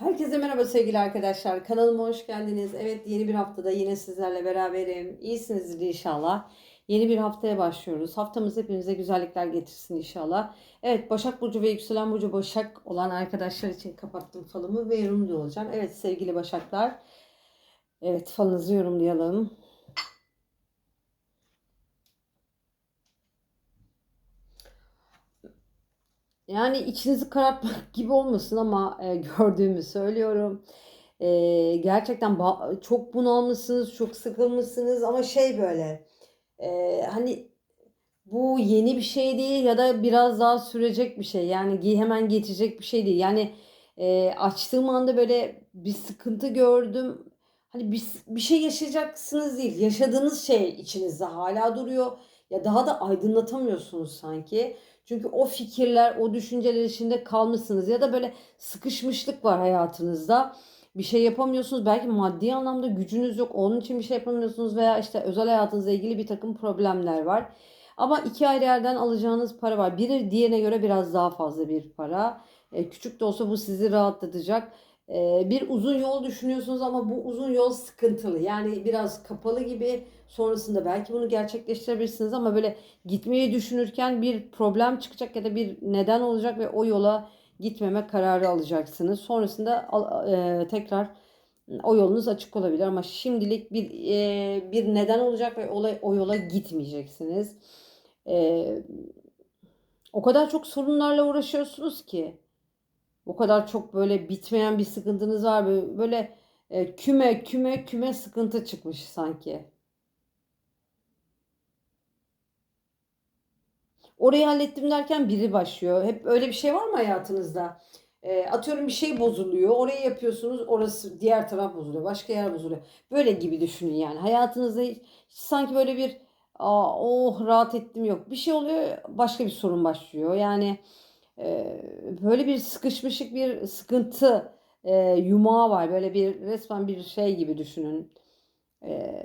Herkese merhaba sevgili arkadaşlar. Kanalıma hoş geldiniz. Evet yeni bir haftada yine sizlerle beraberim. İyisinizdir inşallah. Yeni bir haftaya başlıyoruz. Haftamız hepinize güzellikler getirsin inşallah. Evet Başak Burcu ve Yükselen Burcu Başak olan arkadaşlar için kapattım falımı ve yorumlu olacağım. Evet sevgili Başaklar. Evet falınızı yorumlayalım. Yani içinizi karartmak gibi olmasın ama e, gördüğümü söylüyorum. E, gerçekten çok bunalmışsınız, çok sıkılmışsınız ama şey böyle e, hani bu yeni bir şey değil ya da biraz daha sürecek bir şey. Yani hemen geçecek bir şey değil. Yani e, açtığım anda böyle bir sıkıntı gördüm. Hani bir, bir şey yaşayacaksınız değil. Yaşadığınız şey içinizde hala duruyor. Ya daha da aydınlatamıyorsunuz sanki. Çünkü o fikirler, o düşünceler içinde kalmışsınız ya da böyle sıkışmışlık var hayatınızda. Bir şey yapamıyorsunuz. Belki maddi anlamda gücünüz yok. Onun için bir şey yapamıyorsunuz veya işte özel hayatınızla ilgili bir takım problemler var. Ama iki ayrı yerden alacağınız para var. Biri diğerine göre biraz daha fazla bir para. E, küçük de olsa bu sizi rahatlatacak. E, bir uzun yol düşünüyorsunuz ama bu uzun yol sıkıntılı. Yani biraz kapalı gibi. Sonrasında belki bunu gerçekleştirebilirsiniz ama böyle gitmeyi düşünürken bir problem çıkacak ya da bir neden olacak ve o yola gitmeme kararı alacaksınız. Sonrasında e, tekrar o yolunuz açık olabilir ama şimdilik bir e, bir neden olacak ve olay o yola gitmeyeceksiniz. E, o kadar çok sorunlarla uğraşıyorsunuz ki, o kadar çok böyle bitmeyen bir sıkıntınız var böyle, böyle e, küme küme küme sıkıntı çıkmış sanki. Orayı hallettim derken biri başlıyor. Hep öyle bir şey var mı hayatınızda? E, atıyorum bir şey bozuluyor. Orayı yapıyorsunuz. Orası diğer taraf bozuluyor. Başka yer bozuluyor. Böyle gibi düşünün yani. Hayatınızda hiç, sanki böyle bir Aa, oh rahat ettim yok. Bir şey oluyor başka bir sorun başlıyor. Yani böyle bir sıkışmışlık bir sıkıntı e, yumağı var. Böyle bir resmen bir şey gibi düşünün. E,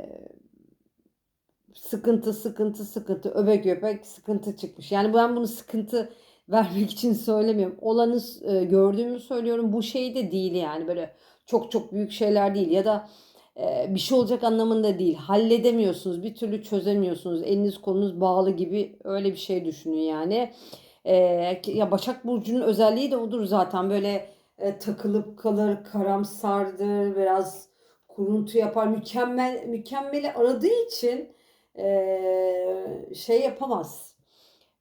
sıkıntı sıkıntı sıkıntı öbek öbek sıkıntı çıkmış. Yani ben bunu sıkıntı vermek için söylemiyorum. Olanı e, gördüğümü söylüyorum. Bu şey de değil yani böyle çok çok büyük şeyler değil ya da e, bir şey olacak anlamında değil. Halledemiyorsunuz, bir türlü çözemiyorsunuz. Eliniz kolunuz bağlı gibi öyle bir şey düşünün yani. E, ya Başak Burcu'nun özelliği de odur zaten. Böyle e, takılıp kalır, karamsardır, biraz kuruntu yapar. Mükemmel mükemmeli aradığı için e, şey yapamaz.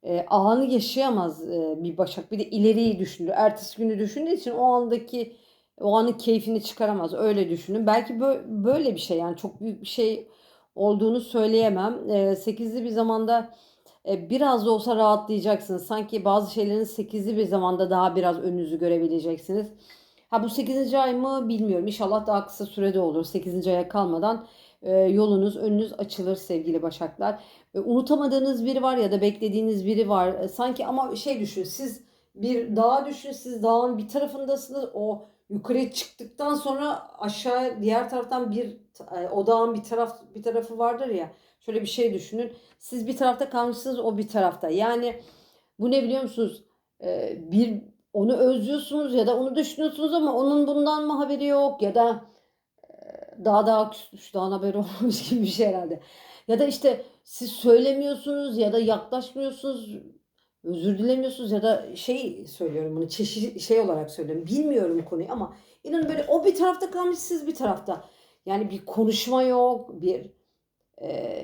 E, anı yaşayamaz e, bir Başak. Bir de ileriyi düşünür. Ertesi günü düşündüğü için o andaki o anın keyfini çıkaramaz. Öyle düşünün. Belki böyle bir şey yani çok büyük bir şey olduğunu söyleyemem. E, sekizli bir zamanda biraz da olsa rahatlayacaksınız. Sanki bazı şeylerin sekizli bir zamanda daha biraz önünüzü görebileceksiniz. Ha bu 8. ay mı bilmiyorum. İnşallah daha kısa sürede olur. 8. aya kalmadan e, yolunuz, önünüz açılır sevgili Başaklar. E, unutamadığınız biri var ya da beklediğiniz biri var. E, sanki ama şey düşün. Siz bir dağa düşün. Siz dağın bir tarafındasınız. O yukarıya çıktıktan sonra aşağı diğer taraftan bir o dağın bir taraf bir tarafı vardır ya. Şöyle bir şey düşünün. Siz bir tarafta kalmışsınız, o bir tarafta. Yani bu ne biliyor musunuz? bir onu özlüyorsunuz ya da onu düşünüyorsunuz ama onun bundan mı haberi yok ya da daha daha küsmüş, daha haberi olmamış gibi bir şey herhalde. Ya da işte siz söylemiyorsunuz ya da yaklaşmıyorsunuz, özür dilemiyorsunuz ya da şey söylüyorum bunu çeşit şey olarak söylüyorum. Bilmiyorum konuyu ama inanın böyle o bir tarafta kalmış siz bir tarafta. Yani bir konuşma yok, bir e,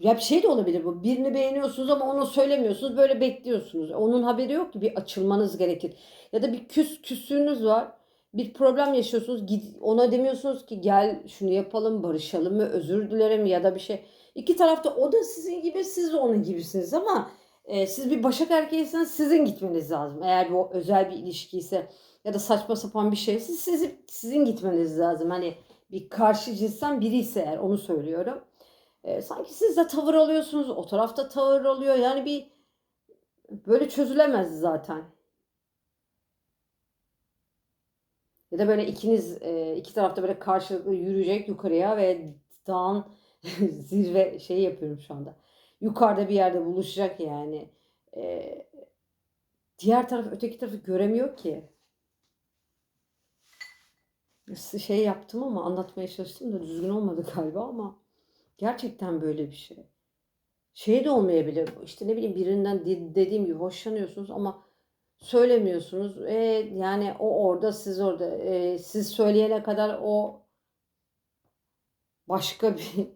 ya bir şey de olabilir bu. Birini beğeniyorsunuz ama onu söylemiyorsunuz. Böyle bekliyorsunuz. Onun haberi yok ki bir açılmanız gerekir. Ya da bir küs küslüğünüz var bir problem yaşıyorsunuz. Ona demiyorsunuz ki gel şunu yapalım, barışalım mı, özür dilerim ya da bir şey. İki tarafta o da sizin gibi, siz de onun gibisiniz ama e, siz bir başak erkeğiyseniz sizin gitmeniz lazım. Eğer bu özel bir ilişki ise ya da saçma sapan bir şeyse sizin, sizin gitmeniz lazım. Hani bir karşı cinsten biri ise eğer onu söylüyorum. E, sanki siz de tavır alıyorsunuz, o tarafta tavır alıyor. Yani bir böyle çözülemez zaten. Ya da böyle ikiniz e, iki tarafta böyle karşılıklı yürüyecek yukarıya ve dağın zirve şeyi yapıyorum şu anda. Yukarıda bir yerde buluşacak yani. diğer taraf öteki tarafı göremiyor ki. Şey yaptım ama anlatmaya çalıştım da düzgün olmadı galiba ama gerçekten böyle bir şey. Şey de olmayabilir. İşte ne bileyim birinden de- dediğim gibi hoşlanıyorsunuz ama söylemiyorsunuz. E, yani o orada siz orada. E, siz söyleyene kadar o başka bir,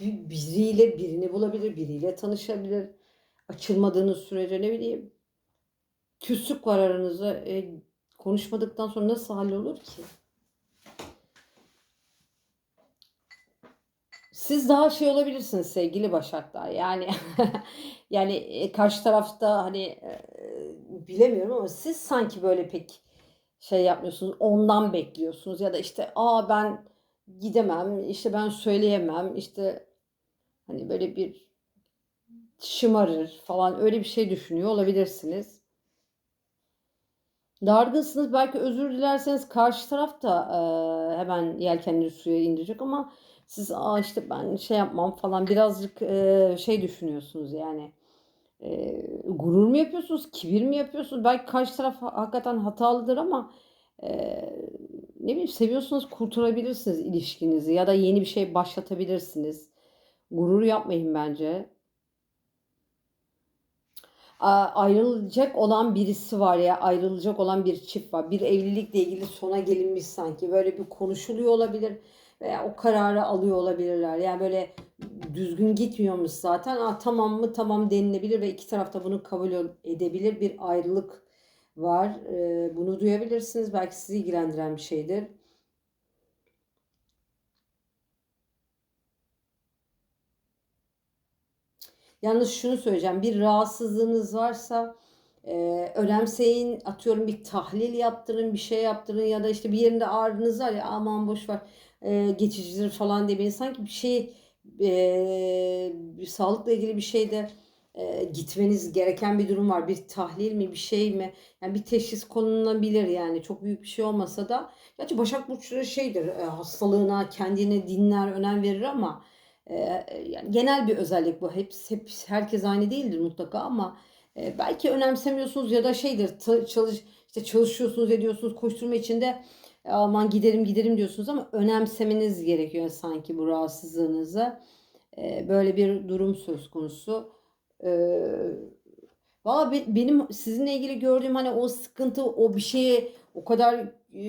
bir biriyle birini bulabilir, biriyle tanışabilir. Açılmadığınız sürece ne bileyim küslük var aranızda. E, konuşmadıktan sonra nasıl hallolur ki? Siz daha şey olabilirsiniz sevgili Başaklar. Yani yani e, karşı tarafta hani e, bilemiyorum ama siz sanki böyle pek şey yapmıyorsunuz. Ondan bekliyorsunuz ya da işte aa ben gidemem, işte ben söyleyemem, işte hani böyle bir şımarır falan öyle bir şey düşünüyor olabilirsiniz. Dargınsınız belki özür dilerseniz karşı taraf da e, hemen yelkenleri suya indirecek ama siz aa işte ben şey yapmam falan birazcık e, şey düşünüyorsunuz yani e, gurur mu yapıyorsunuz, kibir mi yapıyorsunuz? Belki karşı taraf ha- hakikaten hatalıdır ama e, ne bileyim seviyorsanız kurtarabilirsiniz ilişkinizi ya da yeni bir şey başlatabilirsiniz. Gurur yapmayın bence. Ayrılacak olan birisi var ya ayrılacak olan bir çift var. Bir evlilikle ilgili sona gelinmiş sanki. Böyle bir konuşuluyor olabilir veya o kararı alıyor olabilirler. Yani böyle düzgün gitmiyormuş zaten. Aa, tamam mı tamam denilebilir ve iki tarafta bunu kabul edebilir. Bir ayrılık var. Ee, bunu duyabilirsiniz. Belki sizi ilgilendiren bir şeydir. Yalnız şunu söyleyeceğim. Bir rahatsızlığınız varsa e, önemseyin. Atıyorum bir tahlil yaptırın, bir şey yaptırın ya da işte bir yerinde ağrınız var ya aman boş ver e, geçicidir falan demeyin. Sanki bir şey e, bir sağlıkla ilgili bir şeyde e, gitmeniz gereken bir durum var. Bir tahlil mi, bir şey mi? Yani bir teşhis konulabilir yani. Çok büyük bir şey olmasa da. Gerçi Başak Burçları şeydir, e, hastalığına, kendine dinler, önem verir ama e, yani genel bir özellik bu. Hep, hep herkes aynı değildir mutlaka ama e, belki önemsemiyorsunuz ya da şeydir çalış işte çalışıyorsunuz ediyorsunuz koşturma içinde aman giderim giderim diyorsunuz ama önemsemeniz gerekiyor sanki bu rahatsızlığınızı. E, böyle bir durum söz konusu. E, valla be- benim sizinle ilgili gördüğüm hani o sıkıntı o bir şeye o kadar e,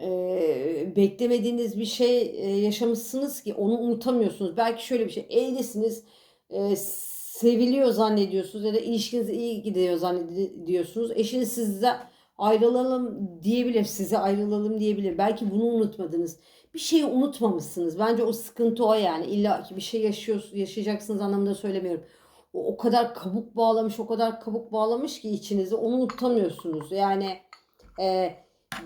e, beklemediğiniz bir şey e, yaşamışsınız ki onu unutamıyorsunuz. Belki şöyle bir şey evlisiniz e, seviliyor zannediyorsunuz ya da ilişkiniz iyi gidiyor zannediyorsunuz. Eşiniz sizde ayrılalım diyebilir, size ayrılalım diyebilir. Belki bunu unutmadınız. Bir şeyi unutmamışsınız. Bence o sıkıntı o yani. İlla ki bir şey yaşıyor, yaşayacaksınız anlamında söylemiyorum. O, o kadar kabuk bağlamış, o kadar kabuk bağlamış ki içinizi onu unutamıyorsunuz. Yani e,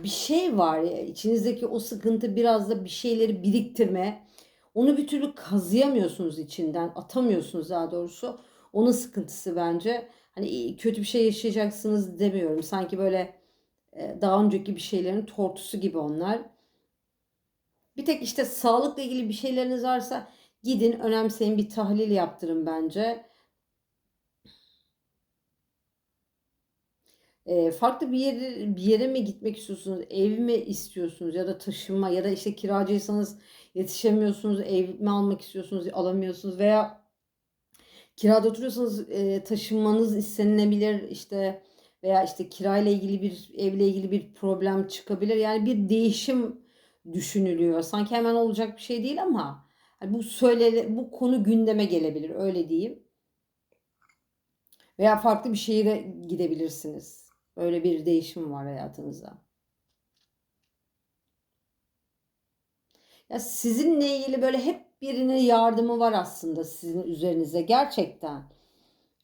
bir şey var ya içinizdeki o sıkıntı biraz da bir şeyleri biriktirme. Onu bir türlü kazıyamıyorsunuz içinden, atamıyorsunuz daha doğrusu. Onun sıkıntısı bence. Hani kötü bir şey yaşayacaksınız demiyorum. Sanki böyle daha önceki bir şeylerin tortusu gibi onlar. Bir tek işte sağlıkla ilgili bir şeyleriniz varsa gidin önemseyin bir tahlil yaptırın bence. E, farklı bir yere, bir yere mi gitmek istiyorsunuz? Ev mi istiyorsunuz? Ya da taşınma ya da işte kiracıysanız yetişemiyorsunuz. Ev mi almak istiyorsunuz? Alamıyorsunuz veya kirada oturuyorsanız e, taşınmanız istenilebilir işte veya işte kirayla ilgili bir evle ilgili bir problem çıkabilir. Yani bir değişim düşünülüyor. Sanki hemen olacak bir şey değil ama hani bu söyle bu konu gündeme gelebilir öyle diyeyim. Veya farklı bir şehire gidebilirsiniz. Öyle bir değişim var hayatınızda. Ya sizinle ilgili böyle hep birinin yardımı var aslında sizin üzerinize gerçekten.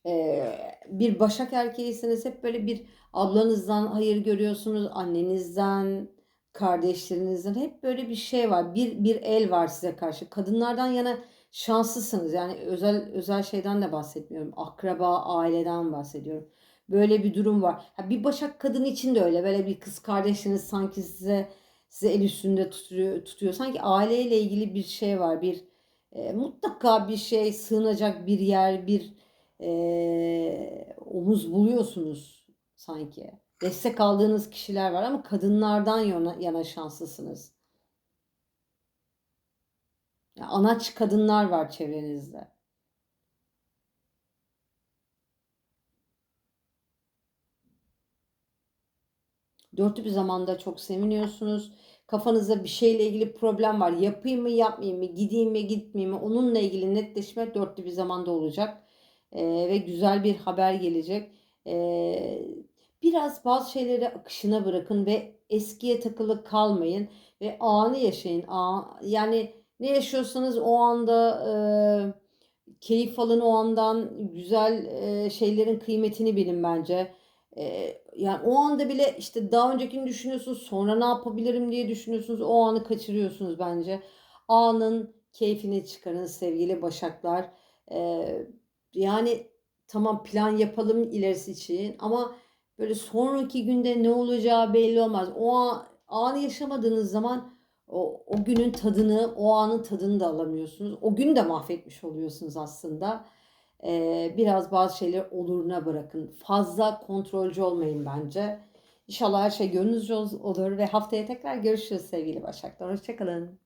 Ee, bir Başak erkeğisiniz hep böyle bir ablanızdan hayır görüyorsunuz, annenizden, kardeşlerinizden hep böyle bir şey var. Bir bir el var size karşı. Kadınlardan yana şanslısınız. Yani özel özel şeyden de bahsetmiyorum. Akraba, aileden bahsediyorum. Böyle bir durum var. Bir Başak kadın için de öyle. Böyle bir kız kardeşiniz sanki size size el üstünde tutuyor, tutuyor. Sanki aileyle ilgili bir şey var. Bir e, mutlaka bir şey sığınacak bir yer, bir e, omuz buluyorsunuz sanki. destek aldığınız kişiler var ama kadınlardan yana, yana şanslısınız. Ya anaç kadınlar var çevrenizde. Dörtlü bir zamanda çok seviniyorsunuz. Kafanızda bir şeyle ilgili problem var. Yapayım mı, yapmayayım mı, gideyim mi, gitmeyeyim mi? Onunla ilgili netleşme dörtlü bir zamanda olacak. Ve güzel bir haber gelecek. Ee, biraz bazı şeyleri akışına bırakın ve eskiye takılı kalmayın ve anı yaşayın. A- yani ne yaşıyorsanız o anda e, keyif alın o andan güzel e, şeylerin kıymetini bilin bence. E, yani o anda bile işte daha öncekini düşünüyorsunuz, sonra ne yapabilirim diye düşünüyorsunuz. O anı kaçırıyorsunuz bence. Anın keyfini çıkarın sevgili Başaklar. E, yani tamam plan yapalım ilerisi için ama böyle sonraki günde ne olacağı belli olmaz. O an, anı yaşamadığınız zaman o, o günün tadını, o anın tadını da alamıyorsunuz. O günü de mahvetmiş oluyorsunuz aslında. Ee, biraz bazı şeyleri oluruna bırakın. Fazla kontrolcü olmayın bence. İnşallah her şey gönlünüzce olur ve haftaya tekrar görüşürüz sevgili Başaklar. Hoşçakalın.